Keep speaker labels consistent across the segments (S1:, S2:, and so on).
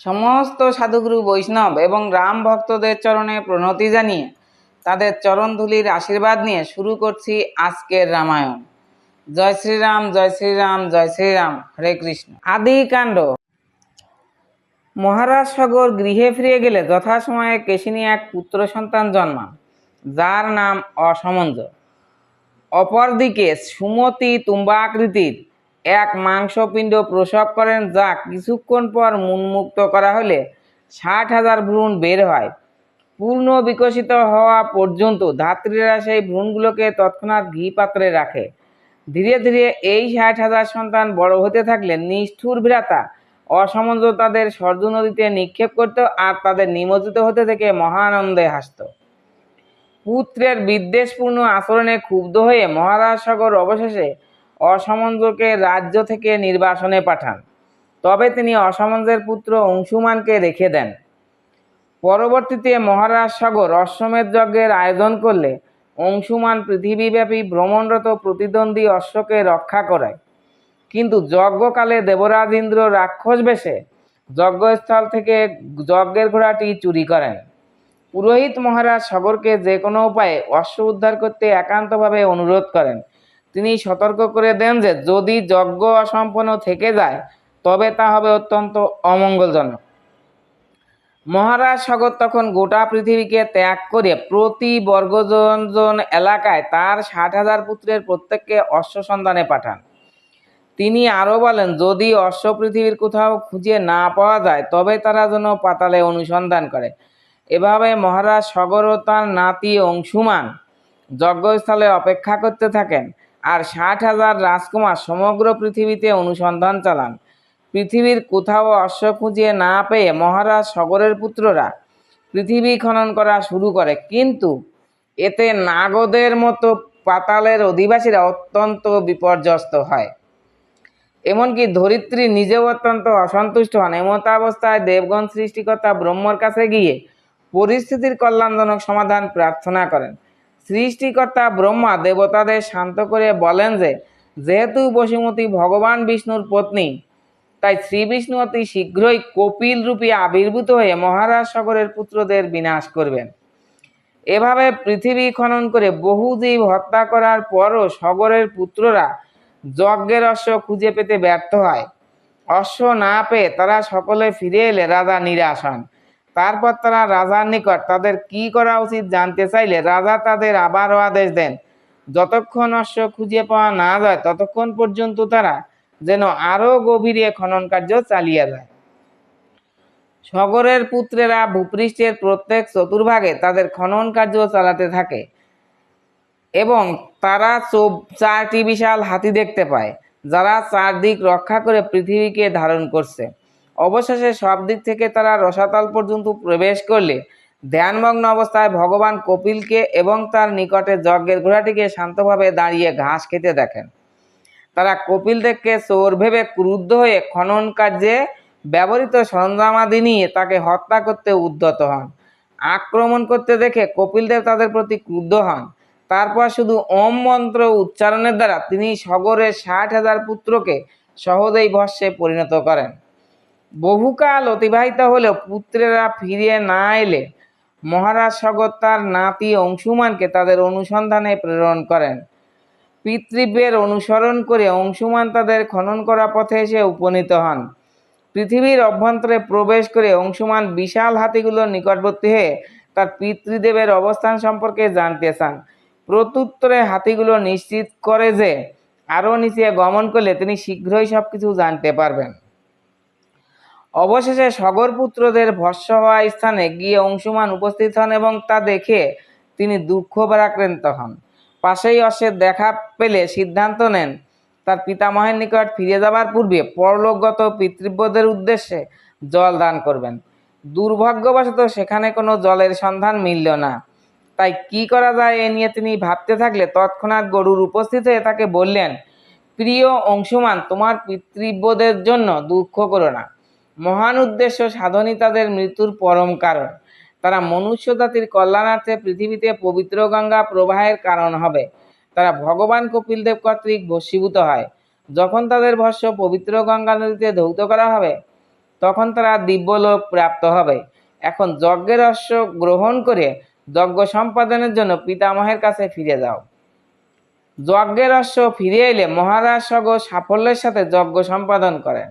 S1: সমস্ত সাধুগুরু বৈষ্ণব এবং রাম ভক্তদের চরণে প্রণতি জানিয়ে তাদের চরণধুলির আশীর্বাদ নিয়ে শুরু করছি আজকের রামায়ণ। জয় শ্রীরাম জয় শ্রীরাম জয় শ্রীরাম। হরে কৃষ্ণ। আদি কাণ্ড। মহারাজ সগর গৃহে ফিরে গেলে যথাসময়ে কেশিনী এক পুত্র সন্তান জন্মান, যার নাম অসমঞ্জ অপরদিকে সুমতি তুম্বাকৃতির এক মাংসপিণ্ড প্রসব করেন যা কিছুক্ষণ পর মুন্মুক্ত করা হলে ষাট হাজার ভ্রূণ বের হয়। পূর্ণ বিকশিত হওয়া পর্যন্ত ধাত্রীরা সেই ভ্রূণগুলোকে তৎক্ষণাৎ ঘি পাত্রে রাখে। ধীরে ধীরে এই ষাট হাজার সন্তান বড় হতে থাকলে নিষ্ঠুর ভ্রাতা অসমঞ্জ তাদের সর্দু নদীতে নিক্ষেপ করত আর তাদের নিমজ্জিত হতে থেকে মহানন্দে হাসত। পুত্রের বিদ্বেষপূর্ণ আচরণে ক্ষুব্ধ হয়ে মহারাজ সাগর অবশেষে অসমঞ্জকে রাজ্য থেকে নির্বাসনে পাঠান। তবে তিনি অসমঞ্জের পুত্র অংশুমানকে রেখে দেন। পরবর্তীতে মহারাজ সাগর অশ্বমেধ যজ্ঞের আয়োজন করলে অংশুমান পৃথিবীব্যাপী ভ্রমণরত প্রতিদ্বন্দ্বী অশ্বকে রক্ষা করায়। কিন্তু যজ্ঞকালে দেবরাজ ইন্দ্র রাক্ষস বেশে যজ্ঞস্থল থেকে যজ্ঞের ঘোড়াটি চুরি করেন। পুরোহিত মহারাজ সাগরকে যে কোনো উপায়ে অশ্ব উদ্ধার করতে একান্তভাবে অনুরোধ করেন। তিনি সতর্ক করে দেন যে যদি যজ্ঞ অসম্পন্ন থেকে যায়, তবে তা হবে অত্যন্ত অমঙ্গলজনক। মহারাজ সাগর তখন গোটা পৃথিবীকে ত্যাগ করে প্রতি বর্গজন এলাকায় তার ষাট হাজার পুত্রের প্রত্যেককে অশ্ব সন্ধানে পাঠান। তিনি আরও বলেন, যদি অশ্ব পৃথিবীর কোথাও খুঁজে না পাওয়া যায়, তবে তারা যেন পাতালে অনুসন্ধান করে। এভাবে মহারাজ সগর ও তার নাতি অংশুমান যজ্ঞস্থলে অপেক্ষা করতে থাকেন। আর ষাট হাজার রাজকুমার সমগ্র পৃথিবীতে অনুসন্ধান চালান। পৃথিবীর কোথাও অশ্ব খুঁজে না পেয়ে মহারাজ সগরের পুত্ররা পৃথিবী খনন করা শুরু করে। কিন্তু এতে নাগদের মতো পাতালের অধিবাসীরা অত্যন্ত বিপর্যস্ত হয়। এমনকি ধরিত্রী নিজেও অত্যন্ত অসন্তুষ্ট হন। এমতাবস্থায় দেবগণ সৃষ্টিকর্তা ব্রহ্মর কাছে গিয়ে পরিস্থিতির কল্যাণজনক সমাধান প্রার্থনা করেন। সৃষ্টিকর্তা ব্রহ্মা দেবতাদের শান্ত করে বলেন যে, যেহেতু বসুমতী ভগবান বিষ্ণুর পত্নী, তাই শ্রী বিষ্ণু অতি শীঘ্রই কপিল রূপে আবির্ভূত হয়ে মহারাজ সাগরের পুত্রদের বিনাশ করবেন। এভাবে পৃথিবী খনন করে বহু জীব হত্যা করার পরও সগরের পুত্ররা যজ্ঞের অশ্ব খুঁজে পেতে ব্যর্থ হয়। অশ্ব না পেয়ে তারা সকলে ফিরে এলে রাজা নিরাশ হন। তারপর তারা রাজার নিকট তাদের কি করা উচিত জানতে চাইলে রাজা তাদের আবারও আদেশ দেন। যতক্ষণ অশ্ব খুঁজে পাওয়া না যায়, ততক্ষণ পর্যন্ত তারা যেন আরও গভীরে খনন কার্য চালিয়ে যায়। সগরের পুত্রেরা ভূপৃষ্ঠের প্রত্যেক চতুর্ভাগে তাদের খনন কার্য চালাতে থাকে এবং তারা চারটি বিশাল হাতি দেখতে পায়, যারা চারদিক রক্ষা করে পৃথিবীকে ধারণ করছে। অবশেষে সব দিক থেকে তারা রসাতল পর্যন্ত প্রবেশ করলে ধ্যানমগ্ন অবস্থায় ভগবান কপিলকে এবং তার নিকটে যজ্ঞের ঘোড়াটিকে শান্তভাবে দাঁড়িয়ে ঘাস খেতে দেখেন। তারা কপিল দেবকে চোর ভেবে ক্রুদ্ধ হয়ে খনন কার্যে ব্যবহৃত সরঞ্জামাদি নিয়ে তাকে হত্যা করতে উদ্যত হন। আক্রমণ করতে দেখে কপিলদেব তাদের প্রতি ক্রুদ্ধ হন। তারপর শুধু ওম মন্ত্র উচ্চারণের দ্বারা তিনি সগরের ষাট হাজার পুত্রকে সহজেই ভস্যে পরিণত করেন। বহুকাল অতিবাহিত হলেও পুত্রেরা ফিরে না এলে মহারাজ সগর তার নাতি অংশুমানকে তাদের অনুসন্ধানে প্রেরণ করেন। পিতৃব্যের অনুসরণ করে অংশুমান তাদের খনন করা পথে এসে উপনীত হন। পৃথিবীর অভ্যন্তরে প্রবেশ করে অংশুমান বিশাল হাতিগুলোর নিকটবর্তী হয়ে তার পিতৃদেবের অবস্থান সম্পর্কে জানতে চান। প্রত্যুত্তরে হাতিগুলো নিশ্চিত করে যে আরও নিচে গমন করলে তিনি শীঘ্রই সব কিছু জানতে পারবেন। অবশেষে সগরপুত্রদের ভস্য হওয়া স্থানে গিয়ে অংশুমান উপস্থিত হন এবং তা দেখে তিনি দুঃখ ভারাক্রান্ত হন। পাশেই অশ্বের দেখা পেলে সিদ্ধান্ত নেন, তার পিতামহের নিকট ফিরে যাবার পূর্বে পরলোকগত পিতৃব্যদের উদ্দেশ্যে জল দান করবেন। দুর্ভাগ্যবশত সেখানে কোনো জলের সন্ধান মিলল না। তাই কি করা যায় এ নিয়ে তিনি ভাবতে থাকলে তৎক্ষণাৎ গরুর উপস্থিত হয়ে তাকে বললেন, প্রিয় অংশুমান, তোমার পিতৃব্যদের জন্য দুঃখ করো না। মহান উদ্দেশ্য সাধনই তাদের মৃত্যুর পরম কারণ। তারা মনুষ্য জাতির কল্যাণার্থে পৃথিবীতে পবিত্র গঙ্গা প্রবাহের কারণ হবে। তারা ভগবান কপিলদেব কর্তৃক ভস্মীভূত হয়। যখন তাদের ভস্য পবিত্র গঙ্গা নদীতে ধৌত করা হবে, তখন তারা দিব্যলোক প্রাপ্ত হবে। এখন যজ্ঞের অশ্ব গ্রহণ করে যজ্ঞ সম্পাদনের জন্য পিতামহের কাছে ফিরে যাও। যজ্ঞের অশ্ব ফিরে এলে মহারাজ সগ সাফল্যের সাথে যজ্ঞ সম্পাদন করেন।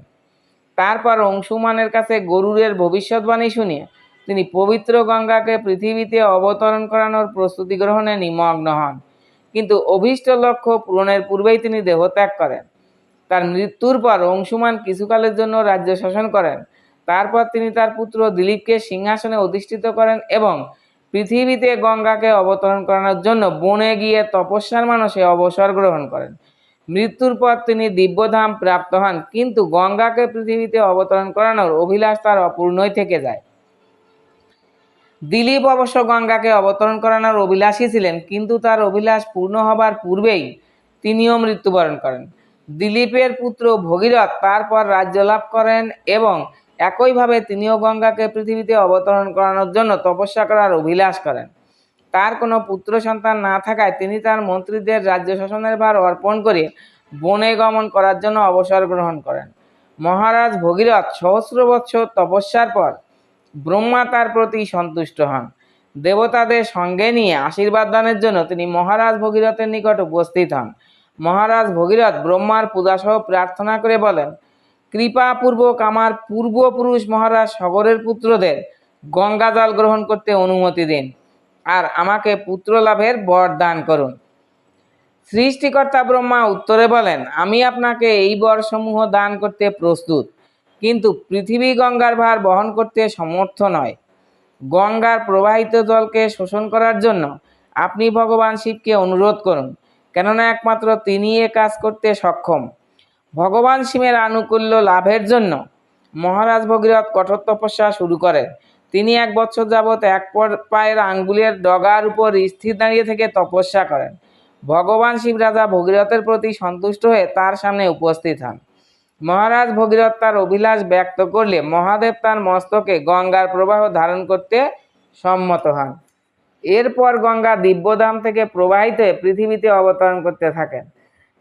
S1: তারপর অংশুমানের কাছে গরুরের ভবিষ্যৎবাণী শুনিয়ে তিনি পবিত্র গঙ্গাকে পৃথিবীতে অবতরণ করানোর প্রস্তুতি গ্রহণে নিমগ্ন হন। কিন্তু অভীষ্ট লক্ষ্য পূরণের পূর্বেই তিনি দেহত্যাগ করেন। তার মৃত্যুর পর অংশুমান কিছুকালের জন্য রাজ্য শাসন করেন। তারপর তিনি তার পুত্র দিলীপকে সিংহাসনে অধিষ্ঠিত করেন এবং পৃথিবীতে গঙ্গাকে অবতরণ করানোর জন্য বনে গিয়ে তপস্যার মানসে অবসর গ্রহণ করেন। মৃত্যুর পর তিনি দিব্যধাম প্রাপ্ত হন, কিন্তু গঙ্গাকে পৃথিবীতে অবতরণ করানোর অভিলাষ তার অপূর্ণই থেকে যায়। দিলীপ অবশ্য গঙ্গাকে অবতরণ করানোর অভিলাষী ছিলেন, কিন্তু তার অভিলাষ পূর্ণ হবার পূর্বেই তিনিও মৃত্যুবরণ করেন। দিলীপের পুত্র ভগীরথ তারপর রাজ্য লাভ করেন এবং একইভাবে তিনিও গঙ্গাকে পৃথিবীতে অবতরণ করানোর জন্য তপস্যা করার অভিলাষ করেন। তার কোনো পুত্র সন্তান না থাকায় তিনি তার মন্ত্রীদের রাজ্য শাসনের ভার অর্পণ করে বনে গমন করার জন্য অবসর গ্রহণ করেন। মহারাজ ভগীরথ সহস্র বৎসর তপস্যার পর ব্রহ্মা তার প্রতি সন্তুষ্ট হন। দেবতাদের সঙ্গে নিয়ে আশীর্বাদ দানের জন্য তিনি মহারাজ ভগীরথের নিকট উপস্থিত হন। মহারাজ ভগীরথ ব্রহ্মার পূজাসহ প্রার্থনা করে বলেন, কৃপাপূর্বক আমার পূর্বপুরুষ মহারাজ সগরের পুত্রদের গঙ্গা জল গ্রহণ করতে অনুমতি দিন। আর আমাকে পুত্র লাভের বর দান করুন। সৃষ্টিকর্তা ব্রহ্মা উত্তরে বলেন, আমি আপনাকে এই বরসমূহ দান করতে প্রস্তুত, কিন্তু পৃথিবী গঙ্গার ভার বহন করতে সমর্থ নয়। গঙ্গার প্রবাহিত জলকে শোষণ করার জন্য আপনি ভগবান শিবকে অনুরোধ করুন, কেননা একমাত্র তিনি এ কাজ করতে সক্ষম। ভগবান শিবের আনুকূল্য লাভের জন্য মহারাজ ভগীরথ কঠোর তপস্যা শুরু করেন। তিনি এক বছর যাবৎ এক পায়ের আঙ্গুলের ডগার উপর স্থির দাঁড়িয়ে থেকে তপস্যা করেন। ভগবান শিব রাজা ভগীরথের প্রতি সন্তুষ্ট হয়ে তার সামনে উপস্থিত হন। মহারাজ ভগীরথ তার অভিলাষ ব্যক্ত করলে মহাদেব তার মস্তকে গঙ্গার প্রবাহ ধারণ করতে সম্মত হন। এরপর গঙ্গা দিব্যধাম থেকে প্রবাহিত হয়ে পৃথিবীতে অবতরণ করতে থাকেন।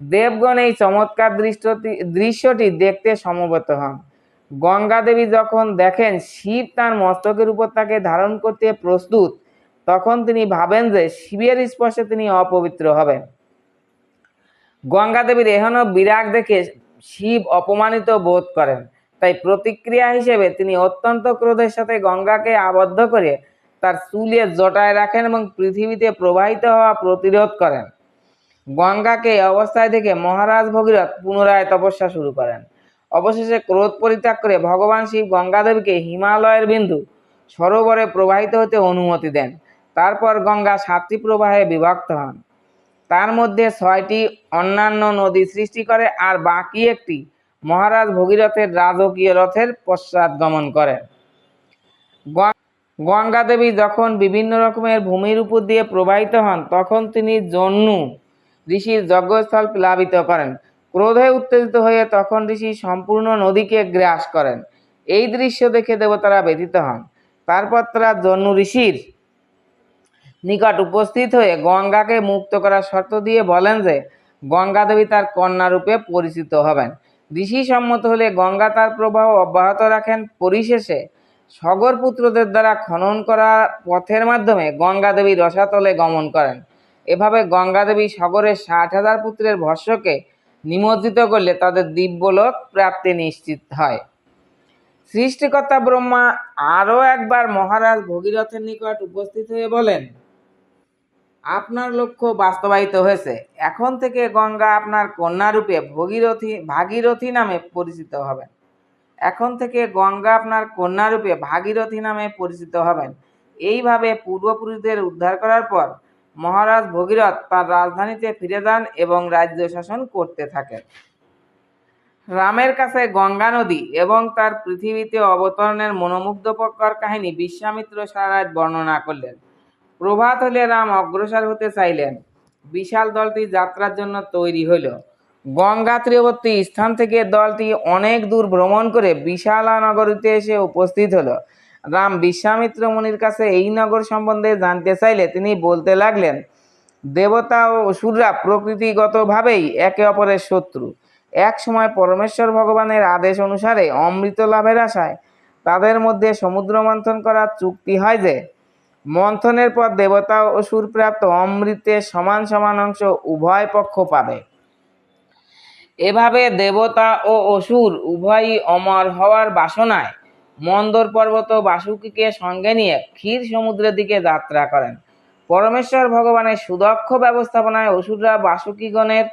S1: দেবগণ এই চমৎকার দৃশ্যটি দৃশ্যটি দেখতে সমবেত হন। গঙ্গা দেবী যখন দেখেন শিব তার মস্তকের উপর তাকে ধারণ করতে প্রস্তুত, তখন তিনি ভাবেন যে শিবের স্পর্শে তিনি অপবিত্র হবেন। গঙ্গা দেবীর এহেন বিরাগ দেখে শিব অপমানিত বোধ করেন। তাই প্রতিক্রিয়া হিসেবে তিনি অত্যন্ত ক্রোধের সাথে গঙ্গাকে আবদ্ধ করে তার চুলে জটায় রাখেন এবং পৃথিবীতে প্রবাহিত হওয়া প্রতিরোধ করেন। গঙ্গাকে এই অবস্থায় দেখে মহারাজ ভগীরথ পুনরায় তপস্যা শুরু করেন। অবশেষে ক্রোধ পরিত্যাগ করে ভগবান শিব গঙ্গাদেবীকে হিমালয়ের বিন্দু সরোবরে প্রবাহিত হতে অনুমতি দেন। তারপর গঙ্গা সাতটি প্রবাহে বিভক্ত হন। তার মধ্যে ছয়টি অন্যান্য নদী সৃষ্টি করে আর বাকি একটি মহারাজ ভগীরথের রাজকীয় রথের পশ্চাৎ গমন করে। গ- গঙ্গা দেবী যখন বিভিন্ন রকমের ভূমির উপর দিয়ে প্রবাহিত হন, তখন তিনি জন্নু ঋষির যজ্ঞস্থল প্লাবিত করেন। ক্রোধে উত্তেজিত হয়ে তখন ঋষি সম্পূর্ণ নদীকে গ্রাস করেন। এই দৃশ্য দেখে দেবতারা ব্যথিত হন। তারপর তারা জন্নু ঋষির নিকট উপস্থিত হয়ে গঙ্গাকে মুক্ত করার শর্ত দিয়ে বলেন যে গঙ্গা দেবী তার কন্যা রূপে পরিচিত হবেন। ঋষি সম্মত হলে গঙ্গা তার প্রবাহ অব্যাহত রাখেন। পরিশেষে সগর পুত্রদের দ্বারা খনন করা পথের মাধ্যমে গঙ্গা দেবী রসাতলে গমন করেন। এভাবে গঙ্গা দেবী সগরের ষাট হাজার পুত্রের ভস্যকে নিমজ্জিত করলে তাদের দিব্যলোক প্রাপ্তি নিশ্চিত হয়। সৃষ্টিকর্তা ব্রহ্মা আরও একবার মহারাজ ভগীরথের নিকট উপস্থিত হয়ে বলেন, আপনার লক্ষ্য বাস্তবায়িত হয়েছে। এখন থেকে গঙ্গা আপনার কন্যা রূপে ভগীরথী, ভাগীরথী নামে পরিচিত হবেন। এখন থেকে গঙ্গা আপনার কন্যা রূপে ভাগীরথী নামে পরিচিত হবেন। এইভাবে পূর্বপুরুষদের উদ্ধার করার পর মহারাজ ভগীরথ তার রাজধানীতে ফিরে যান এবং রাজ্য শাসন করতে থাকেন। রামের কাছে গঙ্গা নদী এবং তার পৃথিবীতে অবতরণের মনোমুগ্ধকর কাহিনী বিশ্বামিত্র সারারাত বর্ণনা করলেন। প্রভাত হলে রাম অগ্রসর হতে চাইলেন। বিশাল দলটি যাত্রার জন্য তৈরি হইল। গঙ্গা তীরবর্তী স্থান থেকে দলটি অনেক দূর ভ্রমণ করে বিশালা নগরীতে এসে উপস্থিত হলো। রাম বিশ্বামিত্র মুনির কাছে এই নগর সম্বন্ধে জানতে চাইলে তিনি বলতে লাগলেন, দেবতা ও অসুররা প্রকৃতিগতভাবেই একে অপরের শত্রু। এক সময় পরমেশ্বর ভগবানের আদেশ অনুসারে অমৃত লাভের আশায় তাদের মধ্যে সমুদ্র মন্থন করার চুক্তি হয় যে, মন্থনের পর দেবতা ও অসুর প্রাপ্ত অমৃতের সমান সমান অংশ উভয় পক্ষ পাবে। এভাবে দেবতা ও অসুর উভয়ই অমর হওয়ার বাসনায় মন্দর পর্বত বাসুকীকে সঙ্গে নিয়ে ক্ষীর সমুদ্রের দিকে যাত্রা করেন। পরমেশ্বর ভগবানের সুদক্ষ ব্যবস্থাপনায় অসুররা বাসুকীগণের,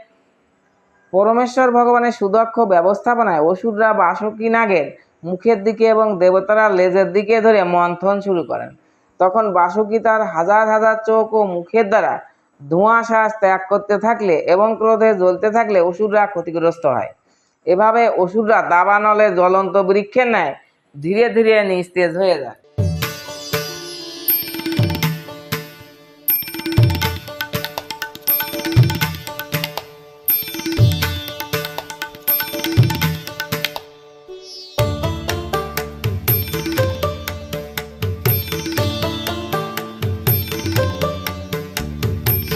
S1: পরমেশ্বর ভগবানের সুদক্ষ ব্যবস্থাপনায় অসুররা বাসুকী নাগের মুখের দিকে এবং দেবতারা লেজের দিকে ধরে মন্থন শুরু করেন। তখন বাসুকী তার হাজার হাজার চোখ ও মুখের দ্বারা ধোঁয়া শ্বাস ত্যাগ করতে থাকলে এবং ক্রোধে জ্বলতে থাকলে অসুররা ক্ষতিগ্রস্ত হয়। এভাবে অসুররা দাবানলে জ্বলন্ত বৃক্ষের ন্যায় ধীরে ধীরে নিস্তেজ হয়ে যায়